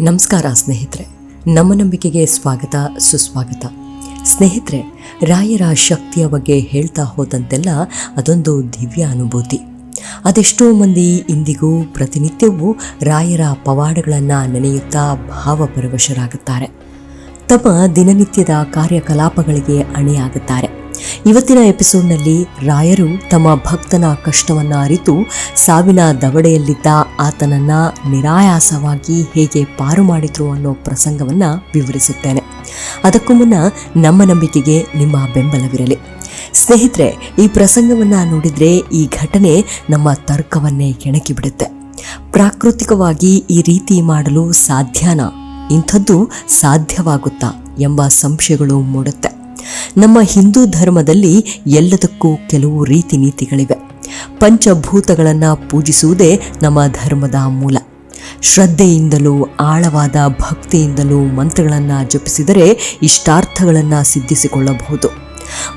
ನಮಸ್ಕಾರ ಸ್ನೇಹಿತರೆ. ನಮ್ಮ ನಂಬಿಕೆಗೆ ಸ್ವಾಗತ, ಸುಸ್ವಾಗತ. ಸ್ನೇಹಿತರೆ, ರಾಯರ ಶಕ್ತಿಯ ಬಗ್ಗೆ ಹೇಳ್ತಾ ಹೋದಂತೆಲ್ಲ ಅದೊಂದು ದಿವ್ಯ ಅನುಭೂತಿ. ಅದೆಷ್ಟೋ ಮಂದಿ ಇಂದಿಗೂ ಪ್ರತಿನಿತ್ಯವೂ ರಾಯರ ಪವಾಡಗಳನ್ನು ನೆನೆಯುತ್ತಾ ಭಾವಪರವಶರಾಗುತ್ತಾರೆ. ತಮ್ಮ ದಿನನಿತ್ಯದ ಕಾರ್ಯಕಲಾಪಗಳಿಗೆ ಅಣಿಯಾಗುತ್ತಾರೆ. ಇವತ್ತಿನ ಎಪಿಸೋಡ್ನಲ್ಲಿ ರಾಯರು ತಮ್ಮ ಭಕ್ತನ ಕಷ್ಟವನ್ನ ಅರಿತು ಸಾವಿನ ದವಡೆಯಲ್ಲಿದ್ದ ಆತನನ್ನ ನಿರಾಯಾಸವಾಗಿ ಹೇಗೆ ಪಾರು ಮಾಡಿದ್ರು ಅನ್ನೋ ಪ್ರಸಂಗವನ್ನ ವಿವರಿಸುತ್ತೇನೆ. ಅದಕ್ಕೂ ಮುನ್ನ ನಮ್ಮ ನಂಬಿಕೆಗೆ ನಿಮ್ಮ ಬೆಂಬಲವಿರಲಿ. ಸ್ನೇಹಿತರೆ, ಈ ಪ್ರಸಂಗವನ್ನ ನೋಡಿದ್ರೆ ಈ ಘಟನೆ ನಮ್ಮ ತರ್ಕವನ್ನೇ ಕೆಣಕಿ ಬಿಡುತ್ತೆ. ಪ್ರಾಕೃತಿಕವಾಗಿ ಈ ರೀತಿ ಮಾಡಲು ಸಾಧ್ಯನಾ? ಇಂಥದ್ದು ಸಾಧ್ಯವಾಗುತ್ತಾ ಎಂಬ ಸಂಶಯಗಳು ಮೂಡುತ್ತೆ. ನಮ್ಮ ಹಿಂದೂ ಧರ್ಮದಲ್ಲಿ ಎಲ್ಲದಕ್ಕೂ ಕೆಲವು ರೀತಿ ನೀತಿಗಳಿವೆ. ಪಂಚಭೂತಗಳನ್ನು ಪೂಜಿಸುವುದೇ ನಮ್ಮ ಧರ್ಮದ ಮೂಲ. ಶ್ರದ್ಧೆಯಿಂದಲೂ ಆಳವಾದ ಭಕ್ತಿಯಿಂದಲೂ ಮಂತ್ರಗಳನ್ನು ಜಪಿಸಿದರೆ ಇಷ್ಟಾರ್ಥಗಳನ್ನು ಸಿದ್ಧಿಸಿಕೊಳ್ಳಬಹುದು.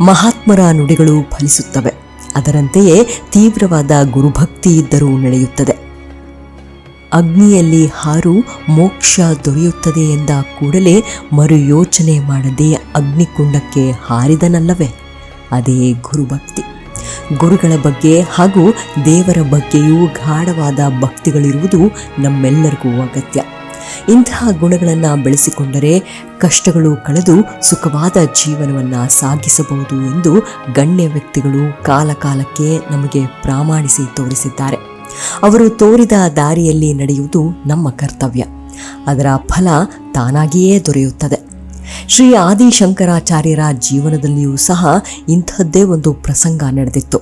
ಮಹಾತ್ಮರ ನುಡಿಗಳು ಫಲಿಸುತ್ತವೆ. ಅದರಂತೆಯೇ ತೀವ್ರವಾದ ಗುರುಭಕ್ತಿ ಇದ್ದರೂ ನಡೆಯುತ್ತದೆ. ಅಗ್ನಿಯಲ್ಲಿ ಹಾರು ಮೋಕ್ಷ ದೊರೆಯುತ್ತದೆ ಎಂದ ಕೂಡಲೇ ಮರು ಯೋಚನೆ ಮಾಡದೆ ಅಗ್ನಿಕುಂಡಕ್ಕೆ ಹಾರಿದನಲ್ಲವೇ? ಅದೇ ಗುರುಭಕ್ತಿ. ಗುರುಗಳ ಬಗ್ಗೆ ಹಾಗೂ ದೇವರ ಬಗ್ಗೆಯೂ ಗಾಢವಾದ ಭಕ್ತಿಗಳಿರುವುದು ನಮ್ಮೆಲ್ಲರಿಗೂ ಅಗತ್ಯ. ಇಂತಹ ಗುಣಗಳನ್ನು ಬೆಳೆಸಿಕೊಂಡರೆ ಕಷ್ಟಗಳು ಕಳೆದು ಸುಖವಾದ ಜೀವನವನ್ನು ಸಾಗಿಸಬಹುದು ಎಂದು ಗಣ್ಯ ವ್ಯಕ್ತಿಗಳು ಕಾಲಕಾಲಕ್ಕೆ ನಮಗೆ ಪ್ರಾಮಾಣಿಸಿ ತೋರಿಸಿದ್ದಾರೆ. ಅವರು ತೋರಿದ ದಾರಿಯಲ್ಲಿ ನಡೆಯುವುದು ನಮ್ಮ ಕರ್ತವ್ಯ. ಅದರ ಫಲ ತಾನಾಗಿಯೇ ದೊರೆಯುತ್ತದೆ. ಶ್ರೀ ಆದಿಶಂಕರಾಚಾರ್ಯರ ಜೀವನದಲ್ಲಿಯೂ ಸಹ ಇಂಥದ್ದೇ ಒಂದು ಪ್ರಸಂಗ ನಡೆದಿತ್ತು.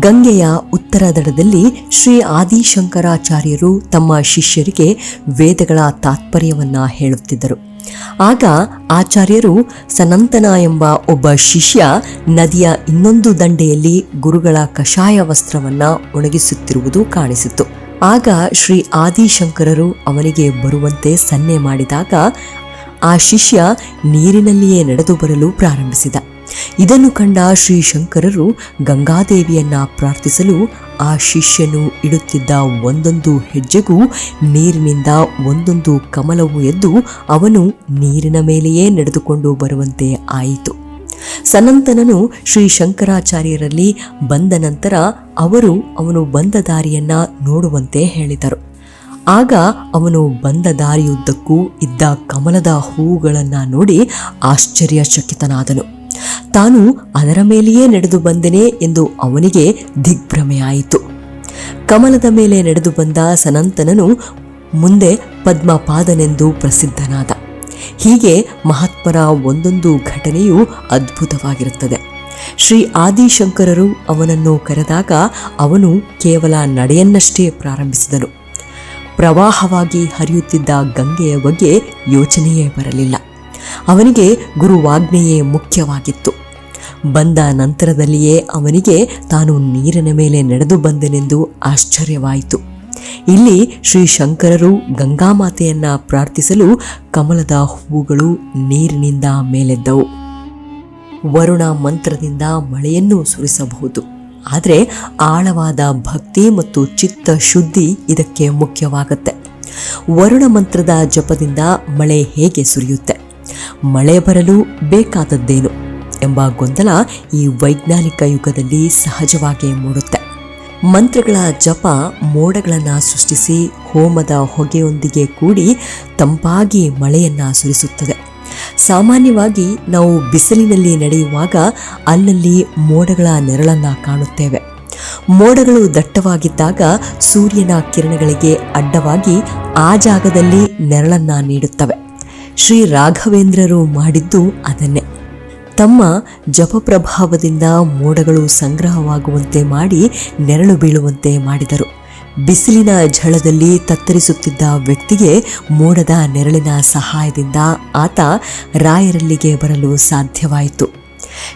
ಗಂಗೆಯ ಉತ್ತರ ದಡದಲ್ಲಿ ಶ್ರೀ ಆದಿಶಂಕರಾಚಾರ್ಯರು ತಮ್ಮ ಶಿಷ್ಯರಿಗೆ ವೇದಗಳ ತಾತ್ಪರ್ಯವನ್ನ ಹೇಳುತ್ತಿದ್ದರು. ಆಗ ಆಚಾರ್ಯರು ಸನಂತನ ಎಂಬ ಒಬ್ಬ ಶಿಷ್ಯ ನದಿಯ ಇನ್ನೊಂದು ದಂಡೆಯಲ್ಲಿ ಗುರುಗಳ ಕಷಾಯ ವಸ್ತ್ರವನ್ನ ಒಣಗಿಸುತ್ತಿರುವುದು ಕಾಣಿಸಿತು. ಆಗ ಶ್ರೀ ಆದಿಶಂಕರರು ಅವನಿಗೆ ಬರುವಂತೆ ಸನ್ನೆ ಮಾಡಿದಾಗ ಆ ಶಿಷ್ಯ ನೀರಿನಲ್ಲಿಯೇ ನಡೆದು ಬರಲು ಪ್ರಾರಂಭಿಸಿದ. ಇದನ್ನು ಕಂಡ ಶ್ರೀ ಶಂಕರರು ಗಂಗಾದೇವಿಯನ್ನ ಪ್ರಾರ್ಥಿಸಲು ಆ ಶಿಷ್ಯನು ಇಡುತ್ತಿದ್ದ ಒಂದೊಂದು ಹೆಜ್ಜೆಗೂ ನೀರಿನಿಂದ ಒಂದೊಂದು ಕಮಲವು ಎದ್ದು ಅವನು ನೀರಿನ ಮೇಲೆಯೇ ನಡೆದುಕೊಂಡು ಬರುವಂತೆ ಆಯಿತು. ಸನಂತನನು ಶ್ರೀ ಶಂಕರಾಚಾರ್ಯರಲ್ಲಿ ಬಂದ ನಂತರ ಅವರು ಅವನು ಬಂದ ದಾರಿಯನ್ನ ನೋಡುವಂತೆ ಹೇಳಿದರು. ಆಗ ಅವನು ಬಂದ ದಾರಿಯುದ್ದಕ್ಕೂ ಇದ್ದ ಕಮಲದ ಹೂವುಗಳನ್ನು ನೋಡಿ ಆಶ್ಚರ್ಯಚಕಿತನಾದನು. ತಾನು ಅದರ ಮೇಲೆಯೇ ನಡೆದು ಬಂದೆನೆ ಎಂದು ಅವನಿಗೆ ದಿಗ್ಭ್ರಮೆಯಾಯಿತು. ಕಮಲದ ಮೇಲೆ ನಡೆದು ಬಂದ ಸನಂತನನು ಮುಂದೆ ಪದ್ಮಪಾದನೆಂದು ಪ್ರಸಿದ್ಧನಾದ. ಹೀಗೆ ಮಹಾತ್ಮರ ಒಂದೊಂದು ಘಟನೆಯು ಅದ್ಭುತವಾಗಿರುತ್ತದೆ. ಶ್ರೀ ಆದಿಶಂಕರರು ಅವನನ್ನು ಕರೆದಾಗ ಅವನು ಕೇವಲ ನಡೆಯನ್ನಷ್ಟೇ ಪ್ರಾರಂಭಿಸಿದನು. ಪ್ರವಾಹವಾಗಿ ಹರಿಯುತ್ತಿದ್ದ ಗಂಗೆಯ ಬಗ್ಗೆ ಯೋಚನೆಯೇ ಬರಲಿಲ್ಲ. ಅವನಿಗೆ ಗುರುವಾಜ್ಞೆಯೇ ಮುಖ್ಯವಾಗಿತ್ತು. ಬಂದ ನಂತರದಲ್ಲಿಯೇ ಅವನಿಗೆ ತಾನು ನೀರಿನ ಮೇಲೆ ನಡೆದು ಬಂದನೆಂದು ಆಶ್ಚರ್ಯವಾಯಿತು. ಇಲ್ಲಿ ಶ್ರೀ ಶಂಕರರು ಗಂಗಾಮಾತೆಯನ್ನ ಪ್ರಾರ್ಥಿಸಲು ಕಮಲದ ಹೂವುಗಳು ನೀರಿನಿಂದ ಮೇಲೆದ್ದವು. ವರುಣ ಮಂತ್ರದಿಂದ ಮಳೆಯನ್ನು ಸುರಿಸಬಹುದು. ಆದರೆ ಆಳವಾದ ಭಕ್ತಿ ಮತ್ತು ಚಿತ್ತ ಶುದ್ಧಿ ಇದಕ್ಕೆ ಮುಖ್ಯವಾಗುತ್ತೆ. ವರುಣ ಮಂತ್ರದ ಜಪದಿಂದ ಮಳೆ ಹೇಗೆ ಸುರಿಯುತ್ತೆ? ಮಳೆ ಬರಲು ಬೇಕಾದದ್ದೇನು ಎಂಬ ಗೊಂದಲ ಈ ವೈಜ್ಞಾನಿಕ ಯುಗದಲ್ಲಿ ಸಹಜವಾಗಿ ಮೂಡುತ್ತೆ. ಮಂತ್ರಗಳ ಜಪ ಮೋಡಗಳನ್ನು ಸೃಷ್ಟಿಸಿ ಹೋಮದ ಹೊಗೆಯೊಂದಿಗೆ ಕೂಡಿ ತಂಪಾಗಿ ಮಳೆಯನ್ನು ಸುರಿಸುತ್ತದೆ. ಸಾಮಾನ್ಯವಾಗಿ ನಾವು ಬಿಸಿಲಿನಲ್ಲಿ ನಡೆಯುವಾಗ ಅಲ್ಲಲ್ಲಿ ಮೋಡಗಳ ನೆರಳನ್ನು ಕಾಣುತ್ತೇವೆ. ಮೋಡಗಳು ದಟ್ಟವಾಗಿದ್ದಾಗ ಸೂರ್ಯನ ಕಿರಣಗಳಿಗೆ ಅಡ್ಡವಾಗಿ ಆ ಜಾಗದಲ್ಲಿ ನೆರಳನ್ನು ನೀಡುತ್ತವೆ. ಶ್ರೀ ರಾಘವೇಂದ್ರರು ಮಾಡಿದ್ದು ಅದನ್ನೇ. ತಮ್ಮ ಜಪಪ್ರಭಾವದಿಂದ ಮೋಡಗಳು ಸಂಗ್ರಹವಾಗುವಂತೆ ಮಾಡಿ ನೆರಳು ಬೀಳುವಂತೆ ಮಾಡಿದರು. ಬಿಸಿಲಿನ ಝಳದಲ್ಲಿ ತತ್ತರಿಸುತ್ತಿದ್ದ ವ್ಯಕ್ತಿಗೆ ಮೋಡದ ನೆರಳಿನ ಸಹಾಯದಿಂದ ಆತ ರಾಯರಲ್ಲಿಗೆ ಬರಲು ಸಾಧ್ಯವಾಯಿತು.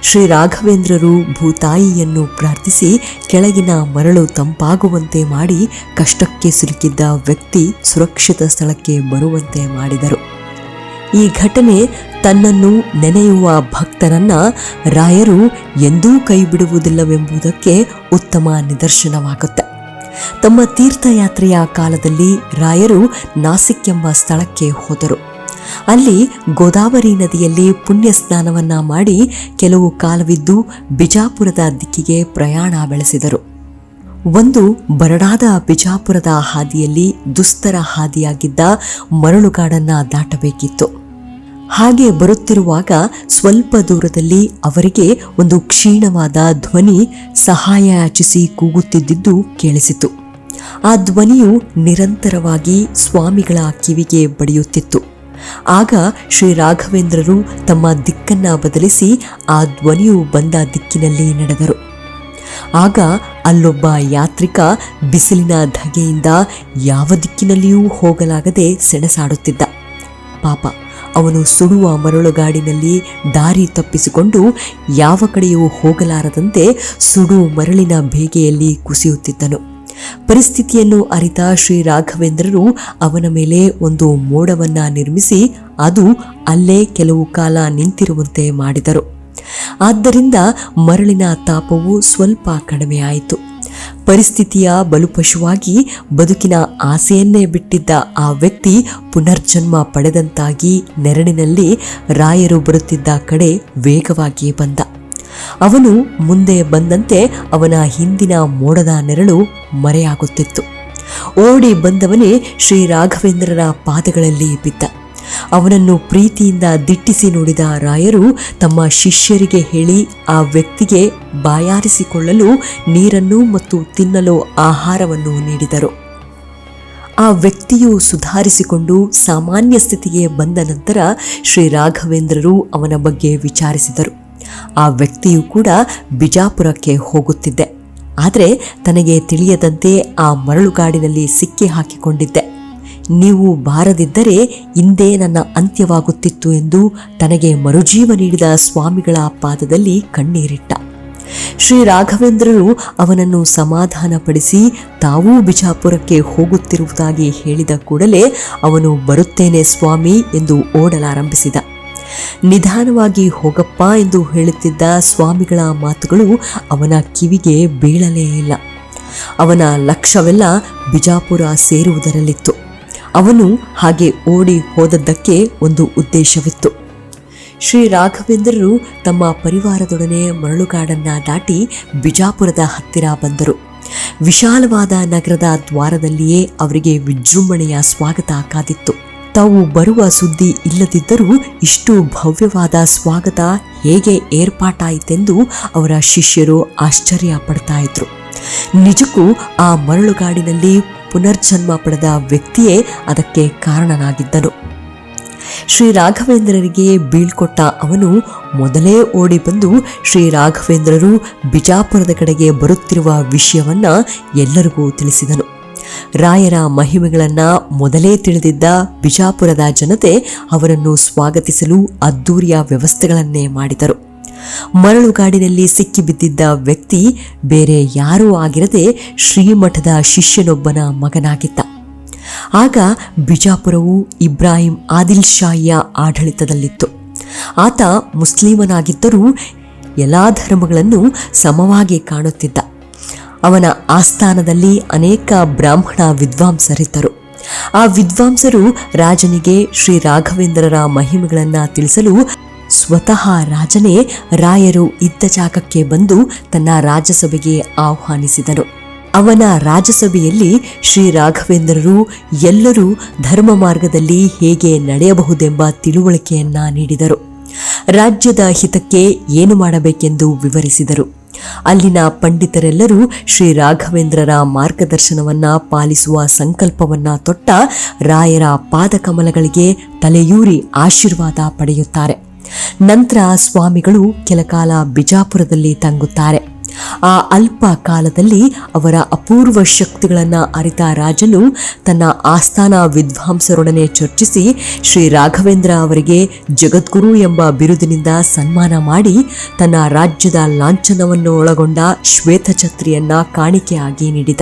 ಶ್ರೀ ರಾಘವೇಂದ್ರರು ಭೂತಾಯಿಯನ್ನು ಪ್ರಾರ್ಥಿಸಿ ಕೆಳಗಿನ ಮರಳು ತಂಪಾಗುವಂತೆ ಮಾಡಿ ಕಷ್ಟಕ್ಕೆ ಸಿಲುಕಿದ್ದ ವ್ಯಕ್ತಿ ಸುರಕ್ಷಿತ ಸ್ಥಳಕ್ಕೆ ಬರುವಂತೆ ಮಾಡಿದರು. ಈ ಘಟನೆ ತನ್ನನ್ನು ನೆನೆಯುವ ಭಕ್ತರನ್ನ ರಾಯರು ಎಂದೂ ಕೈಬಿಡುವುದಿಲ್ಲವೆಂಬುದಕ್ಕೆ ಉತ್ತಮ ನಿದರ್ಶನವಾಗುತ್ತೆ. ತಮ್ಮ ತೀರ್ಥಯಾತ್ರೆಯ ಕಾಲದಲ್ಲಿ ರಾಯರು ನಾಸಿಕ್ ಎಂಬ ಸ್ಥಳಕ್ಕೆ ಹೋದರು. ಅಲ್ಲಿ ಗೋದಾವರಿ ನದಿಯಲ್ಲಿ ಪುಣ್ಯ ಸ್ನಾನವನ್ನ ಮಾಡಿ ಕೆಲವು ಕಾಲವಿದ್ದು ಬಿಜಾಪುರದ ದಿಕ್ಕಿಗೆ ಪ್ರಯಾಣ ಬೆಳೆಸಿದರು. ಒಂದು ಬರಡಾದ ಬಿಜಾಪುರದ ಹಾದಿಯಲ್ಲಿ ದುಸ್ತರ ಹಾದಿಯಾಗಿದ್ದ ಮರಳುಗಾಡನ್ನು ದಾಟಬೇಕಿತ್ತು. ಹಾಗೆ ಬರುತ್ತಿರುವಾಗ ಸ್ವಲ್ಪ ದೂರದಲ್ಲಿ ಅವರಿಗೆ ಒಂದು ಕ್ಷೀಣವಾದ ಧ್ವನಿ ಸಹಾಯ ಯಾಚಿಸಿ ಕೂಗುತ್ತಿದ್ದುದು ಕೇಳಿಸಿತು. ಆ ಧ್ವನಿಯು ನಿರಂತರವಾಗಿ ಸ್ವಾಮಿಗಳ ಕಿವಿಗೆ ಬಡಿಯುತ್ತಿತ್ತು. ಆಗ ಶ್ರೀ ರಾಘವೇಂದ್ರರು ತಮ್ಮ ದಿಕ್ಕನ್ನ ಬದಲಿಸಿ ಆ ಧ್ವನಿಯು ಬಂದ ದಿಕ್ಕಿನಲ್ಲಿ ನಡೆದರು. ಆಗ ಅಲ್ಲೊಬ್ಬ ಯಾತ್ರಿಕ ಬಿಸಿಲಿನ ಧಗೆಯಿಂದ ಯಾವ ದಿಕ್ಕಿನಲ್ಲಿಯೂ ಹೋಗಲಾಗದೆ ಸೆಣಸಾಡುತ್ತಿದ್ದ. ಪಾಪ. ಅವನು ಸುಡುವ ಮರಳುಗಾಡಿನಲ್ಲಿ ದಾರಿ ತಪ್ಪಿಸಿಕೊಂಡು ಯಾವ ಕಡೆಯೂ ಹೋಗಲಾರದಂತೆ ಸುಡು ಮರಳಿನ ಬೇಗೆಯಲ್ಲಿ ಕುಸಿಯುತ್ತಿದ್ದನು. ಪರಿಸ್ಥಿತಿಯನ್ನು ಅರಿತ ಶ್ರೀ ರಾಘವೇಂದ್ರರು ಅವನ ಮೇಲೆ ಒಂದು ಮೋಡವನ್ನ ನಿರ್ಮಿಸಿ ಅದು ಅಲ್ಲೇ ಕೆಲವು ಕಾಲ ನಿಂತಿರುವಂತೆ ಮಾಡಿದರು. ಆದ್ದರಿಂದ ಮರಳಿನ ತಾಪವು ಸ್ವಲ್ಪ ಕಡಿಮೆಯಾಯಿತು. ಪರಿಸ್ಥಿತಿಯ ಬಲುಪಶುವಾಗಿ ಬದುಕಿನ ಆಸೆಯನ್ನೇ ಬಿಟ್ಟಿದ್ದ ಆ ವ್ಯಕ್ತಿ ಪುನರ್ಜನ್ಮ ಪಡೆದಂತಾಗಿ ನೆರಳಿನಲ್ಲಿ ರಾಯರು ಬರುತ್ತಿದ್ದ ಕಡೆ ವೇಗವಾಗಿ ಬಂದ. ಅವನು ಮುಂದೆ ಬಂದಂತೆ ಅವನ ಹಿಂದಿನ ಮೋಡದ ನೆರಳು ಮರೆಯಾಗುತ್ತಿತ್ತು. ಓಡಿ ಬಂದವನೇ ಶ್ರೀ ರಾಘವೇಂದ್ರರ ಪಾದಗಳಲ್ಲಿ ಬಿದ್ದ. ಅವನನ್ನು ಪ್ರೀತಿಯಿಂದ ದಿಟ್ಟಿಸಿ ನೋಡಿದ ರಾಯರು ತಮ್ಮ ಶಿಷ್ಯರಿಗೆ ಹೇಳಿ ಆ ವ್ಯಕ್ತಿಗೆ ಬಾಯಾರಿಸಿಕೊಳ್ಳಲು ನೀರನ್ನು ಮತ್ತು ತಿನ್ನಲು ಆಹಾರವನ್ನು ನೀಡಿದರು. ಆ ವ್ಯಕ್ತಿಯು ಸುಧಾರಿಸಿಕೊಂಡು ಸಾಮಾನ್ಯ ಸ್ಥಿತಿಗೆ ಬಂದ ನಂತರ ಶ್ರೀ ರಾಘವೇಂದ್ರರು ಅವನ ಬಗ್ಗೆ ವಿಚಾರಿಸಿದರು. ಆ ವ್ಯಕ್ತಿಯು ಕೂಡ ಬಿಜಾಪುರಕ್ಕೆ ಹೋಗುತ್ತಿದ್ದೆ. ಆದರೆ ತನಗೆ ತಿಳಿಯದಂತೆ ಆ ಮರಳುಗಾಡಿನಲ್ಲಿ ಸಿಕ್ಕಿ ಹಾಕಿಕೊಂಡಿದ್ದೆ. ನೀವು ಬಾರದಿದ್ದರೆ ಇಂದೇ ನನ್ನ ಅಂತ್ಯವಾಗುತ್ತಿತ್ತು ಎಂದು ತನಗೆ ಮರುಜೀವ ನೀಡಿದ ಸ್ವಾಮಿಗಳ ಪಾದದಲ್ಲಿ ಕಣ್ಣೀರಿಟ್ಟ. ಶ್ರೀ ರಾಘವೇಂದ್ರರು ಅವನನ್ನು ಸಮಾಧಾನಪಡಿಸಿ ತಾವೂ ಬಿಜಾಪುರಕ್ಕೆ ಹೋಗುತ್ತಿರುವುದಾಗಿ ಹೇಳಿದ ಕೂಡಲೇ ಅವನು ಬರುತ್ತೇನೆ ಸ್ವಾಮಿ ಎಂದು ಓಡಲಾರಂಭಿಸಿದ. ನಿಧಾನವಾಗಿ ಹೋಗಪ್ಪ ಎಂದು ಹೇಳುತ್ತಿದ್ದ ಸ್ವಾಮಿಗಳ ಮಾತುಗಳು ಅವನ ಕಿವಿಗೆ ಬೀಳಲೇ ಇಲ್ಲ. ಅವನ ಲಕ್ಷ್ಯವೆಲ್ಲ ಬಿಜಾಪುರ ಸೇರುವುದರಲ್ಲಿತ್ತು. ಅವನು ಹಾಗೆ ಓಡಿ ಹೋದದ್ದಕ್ಕೆ ಒಂದು ಉದ್ದೇಶವಿತ್ತು. ಶ್ರೀ ರಾಘವೇಂದ್ರರು ತಮ್ಮ ಪರಿವಾರದೊಡನೆ ಮರಳುಗಾಡನ್ನ ದಾಟಿ ಬಿಜಾಪುರದ ಹತ್ತಿರ ಬಂದರು. ವಿಶಾಲವಾದ ನಗರದ ದ್ವಾರದಲ್ಲಿಯೇ ಅವರಿಗೆ ವಿಜೃಂಭಣೆಯ ಸ್ವಾಗತ ಕಾದಿತ್ತು. ತಾವು ಬರುವ ಸುದ್ದಿ ಇಲ್ಲದಿದ್ದರೂ ಇಷ್ಟು ಭವ್ಯವಾದ ಸ್ವಾಗತ ಹೇಗೆ ಏರ್ಪಾಟಾಯಿತೆಂದು ಅವರ ಶಿಷ್ಯರು ಆಶ್ಚರ್ಯ ಪಡ್ತಾ ಇದ್ರು. ನಿಜಕ್ಕೂ ಆ ಮರಳುಗಾಡಿನಲ್ಲಿ ಪುನರ್ಜನ್ಮ ಪಡೆದ ವ್ಯಕ್ತಿಯೇ ಅದಕ್ಕೆ ಕಾರಣನಾಗಿದ್ದನು. ಶ್ರೀ ರಾಘವೇಂದ್ರರಿಗೆ ಬೀಳ್ಕೊಟ್ಟ ಅವನು ಮೊದಲೇ ಓಡಿ ಬಂದು ಶ್ರೀ ರಾಘವೇಂದ್ರರು ಬಿಜಾಪುರದ ಕಡೆಗೆ ಬರುತ್ತಿರುವ ವಿಷಯವನ್ನ ಎಲ್ಲರಿಗೂ ತಿಳಿಸಿದನು. ರಾಯರ ಮಹಿಮೆಗಳನ್ನ ಮೊದಲೇ ತಿಳಿದಿದ್ದ ಬಿಜಾಪುರದ ಜನತೆ ಅವರನ್ನು ಸ್ವಾಗತಿಸಲು ಅದ್ದೂರಿಯ ವ್ಯವಸ್ಥೆಗಳನ್ನೇ ಮಾಡಿದರು. ಮರಳುಗಾಡಿನಲ್ಲಿ ಸಿಕ್ಕಿಬಿದ್ದಿದ್ದ ವ್ಯಕ್ತಿ ಬೇರೆ ಯಾರೂ ಆಗಿರದೆ ಶ್ರೀಮಠದ ಶಿಷ್ಯನೊಬ್ಬನ ಮಗನಾಗಿದ್ದ. ಆಗ ಬಿಜಾಪುರವು ಇಬ್ರಾಹಿಂ ಆದಿಲ್ ಶಾಹಿಯ ಆಡಳಿತದಲ್ಲಿತ್ತು. ಆತ ಮುಸ್ಲಿಮನಾಗಿದ್ದರೂ ಎಲ್ಲ ಧರ್ಮಗಳನ್ನು ಸಮವಾಗಿ ಕಾಣುತ್ತಿದ್ದ. ಅವನ ಆಸ್ಥಾನದಲ್ಲಿ ಅನೇಕ ಬ್ರಾಹ್ಮಣ ವಿದ್ವಾಂಸರಿದ್ದರು. ಆ ವಿದ್ವಾಂಸರು ರಾಜನಿಗೆ ಶ್ರೀ ರಾಘವೇಂದ್ರರ ಮಹಿಮೆಗಳನ್ನು ತಿಳಿಸಲು ಸ್ವತಃ ರಾಜನೇ ರಾಯರು ಇದ್ದ ಜಾಗಕ್ಕೆ ಬಂದು ತನ್ನ ರಾಜಸಭೆಗೆ ಆಹ್ವಾನಿಸಿದನು ಅವನ ರಾಜಸಭೆಯಲ್ಲಿ ಶ್ರೀ ರಾಘವೇಂದ್ರರು ಎಲ್ಲರೂ ಧರ್ಮ ಮಾರ್ಗದಲ್ಲಿ ಹೇಗೆ ನಡೆಯಬಹುದೆಂಬ ತಿಳುವಳಿಕೆಯನ್ನ ನೀಡಿದರು. ರಾಜ್ಯದ ಹಿತಕ್ಕೆ ಏನು ಮಾಡಬೇಕೆಂದು ವಿವರಿಸಿದರು. ಅಲ್ಲಿನ ಪಂಡಿತರೆಲ್ಲರೂ ಶ್ರೀ ರಾಘವೇಂದ್ರರ ಮಾರ್ಗದರ್ಶನವನ್ನ ಪಾಲಿಸುವ ಸಂಕಲ್ಪವನ್ನ ತೊಟ್ಟ ರಾಯರ ಪಾದಕಮಲಗಳಿಗೆ ತಲೆಯೂರಿ ಆಶೀರ್ವಾದ ಪಡೆಯುತ್ತಾರೆ. ನಂತರ ಸ್ವಾಮಿಗಳು ಕೆಲಕಾಲ ಬಿಜಾಪುರದಲ್ಲಿ ತಂಗುತ್ತಾರೆ. ಆ ಅಲ್ಪ ಕಾಲದಲ್ಲಿ ಅವರ ಅಪೂರ್ವ ಶಕ್ತಿಗಳನ್ನು ಅರಿತ ರಾಜನು ತನ್ನ ಆಸ್ಥಾನ ವಿದ್ವಾಂಸರೊಡನೆ ಚರ್ಚಿಸಿ ಶ್ರೀ ರಾಘವೇಂದ್ರ ಅವರಿಗೆ ಜಗದ್ಗುರು ಎಂಬ ಬಿರುದಿನಿಂದ ಸನ್ಮಾನ ಮಾಡಿ ತನ್ನ ರಾಜ್ಯದ ಲಾಂಛನವನ್ನು ಒಳಗೊಂಡ ಶ್ವೇತಛತ್ರಿಯನ್ನ ಕಾಣಿಕೆಯಾಗಿ ನೀಡಿದ.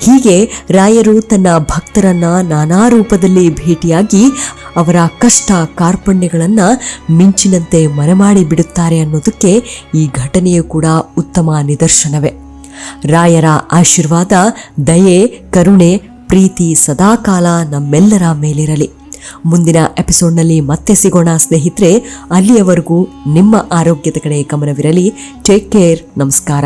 ಹೀಗೆ ರಾಯರು ತನ್ನ ಭಕ್ತರನ್ನ ನಾನಾ ರೂಪದಲ್ಲಿ ಭೇಟಿಯಾಗಿ ಅವರ ಕಷ್ಟ ಕಾರ್ಪಣ್ಯಗಳನ್ನು ಮಿಂಚಿನಂತೆ ಮರೆಮಾಡಿ ಬಿಡುತ್ತಾರೆ ಅನ್ನೋದಕ್ಕೆ ಈ ಘಟನೆಯು ಕೂಡ ಉತ್ತಮ ನಿದರ್ಶನವೇ. ರಾಯರ ಆಶೀರ್ವಾದ, ದಯೆ, ಕರುಣೆ, ಪ್ರೀತಿ ಸದಾಕಾಲ ನಮ್ಮೆಲ್ಲರ ಮೇಲಿರಲಿ. ಮುಂದಿನ ಎಪಿಸೋಡ್ನಲ್ಲಿ ಮತ್ತೆ ಸಿಗೋಣ ಸ್ನೇಹಿತರೆ, ಅಲ್ಲಿಯವರೆಗೂ ನಿಮ್ಮ ಆರೋಗ್ಯದ ಕಡೆ ಗಮನವಿರಲಿ. ಟೇಕ್ ಕೇರ್, ನಮಸ್ಕಾರ.